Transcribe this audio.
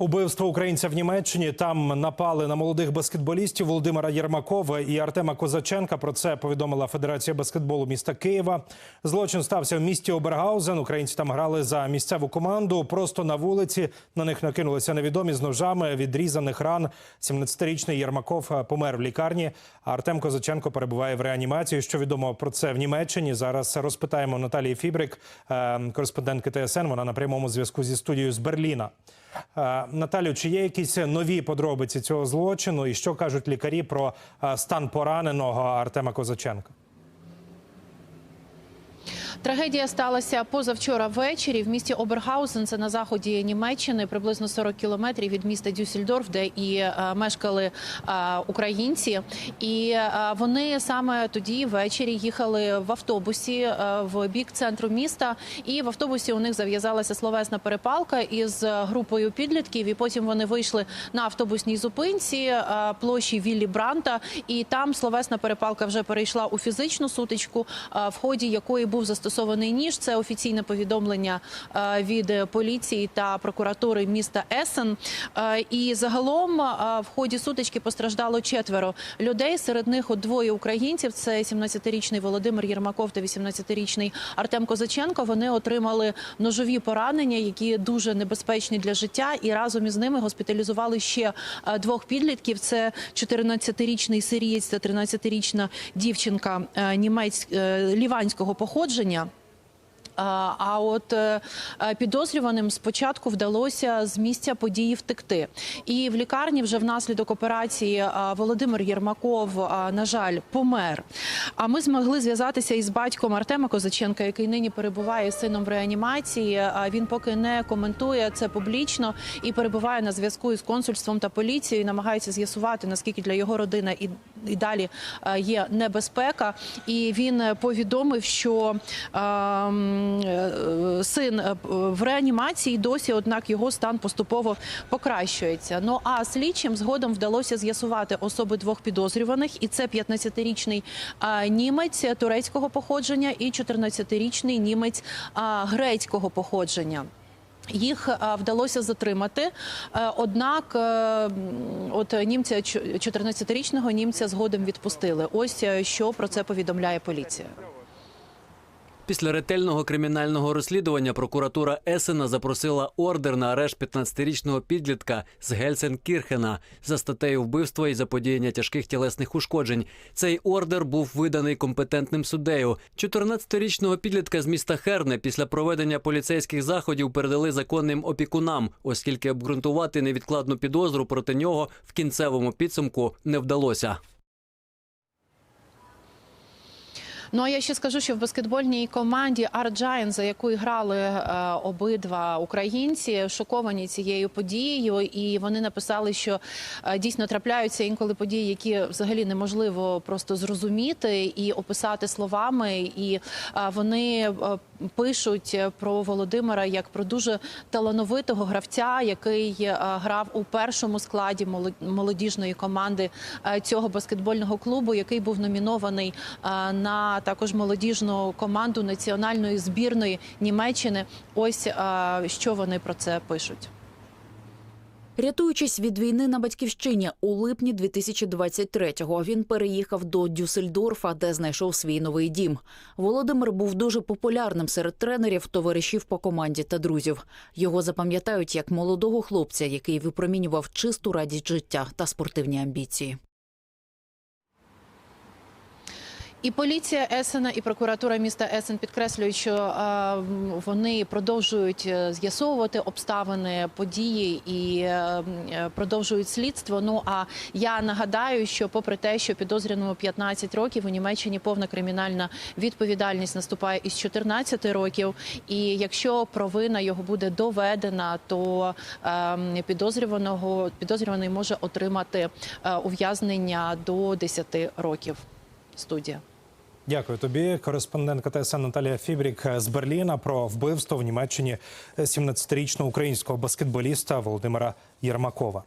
Убивство українця в Німеччині там напали на молодих баскетболістів Володимира Єрмакова і Артема Козаченка. Про це повідомила Федерація баскетболу міста Києва. Злочин стався в місті Обергаузен. Українці там грали за місцеву команду. Просто на вулиці на них накинулися невідомі з ножами відрізаних ран. 17-річний Єрмаков помер в лікарні. А Артем Козаченко перебуває в реанімації. Що відомо про це в Німеччині? Зараз розпитаємо Наталії Фібрик, е, кореспондентки ТСН. Вона на прямому зв'язку зі студією з Берліна. Наталю, чи є якісь нові подробиці цього злочину, і що кажуть лікарі про е, стан пораненого Артема Козаченка? Трагедія сталася позавчора ввечері в місті Обергаузен, це на заході Німеччини, приблизно 40 кілометрів від міста Дюссельдорф, де і е, мешкали е, українці. І е, вони саме тоді ввечері їхали в автобусі в бік центру міста. І в автобусі у них зав'язалася словесна перепалка із групою підлітків. І потім вони вийшли на автобусній зупинці площі Віллі Бранта. І там словесна перепалка вже перейшла у фізичну сутичку, в ході якої був застосований ніж. Це офіційне повідомлення е, від поліції та прокуратури міста Есен. Е, І загалом е, в ході сутички постраждало четверо людей. Серед них двоє українців. Це 17-річний Володимир Єрмаков та 18-річний Артем Козаченко. Вони отримали ножові поранення, які дуже небезпечні для життя. І разом із ними госпіталізували ще двох підлітків. Це 14-річний сирієць та 13-річна дівчинка німець ліванського походження. А от е, е, підозрюваним спочатку вдалося з місця події втекти. І в лікарні вже внаслідок операції Володимир Єрмаков, на жаль, помер. А ми змогли зв'язатися із батьком Артема Козаченка, який нині перебуває з сином в реанімації. Він поки не коментує це публічно і перебуває на зв'язку із консульством та поліцією. Намагається з'ясувати наскільки для його родини і, і далі е, є небезпека. І він е, повідомив, що ем, е, син в реанімації досі, однак його стан поступово покращується. Ну а слідчим згодом вдалося з'ясувати особи двох підозрюваних, і це 15-річний е, німець турецького походження і 14-річний німець грецького походження. Їх е, вдалося затримати, Е, однак е, от німця чо- 14-річного німця згодом відпустили. Ось що про це повідомляє поліція. Після ретельного кримінального розслідування прокуратура Есена запросила ордер на арешт 15-річного підлітка з Гельсенкірхена за статтею вбивства і заподіяння тяжких тілесних ушкоджень. Цей ордер був виданий компетентним суддею. 14-річного підлітка з міста Херне після проведення поліцейських заходів передали законним опікунам, оскільки обґрунтувати невідкладну підозру проти нього в кінцевому підсумку не вдалося. Ну а я ще скажу, що в баскетбольній команді Арджайн, за яку грали е, обидва українці, шоковані цією подією, і вони написали, що е, дійсно трапляються інколи події, які взагалі неможливо просто зрозуміти і описати словами. І е, вони пишуть про Володимира як про дуже талановитого гравця, який грав у першому складі молод- молодіжної команди цього баскетбольного клубу, який був номінований е, також молодіжну команду національної збірної Німеччини. Ось що вони про це пишуть. Рятуючись від війни на батьківщині у липні 2023-го, він переїхав до Дюссельдорфа, де знайшов свій новий дім. Володимир був дуже популярним серед тренерів, товаришів по команді та друзів. Його запам'ятають як молодого хлопця, який випромінював чисту радість життя та спортивні амбіції. І поліція Есена, і прокуратура міста Есен підкреслюють, що е, вони продовжують е, з'ясовувати обставини події і е, продовжують слідство. Ну а я нагадаю, що попри те, що підозрюваному 15 років у Німеччині повна кримінальна відповідальність наступає із 14 років. І якщо провина його буде доведена, то підозрюваного підозрюваний може отримати ув'язнення до 10 років. Студія. Дякую тобі, кореспондентка ТСН Наталія Фібрік з Берліна про вбивство в Німеччині 17-річного українського баскетболіста Володимира Єрмакова.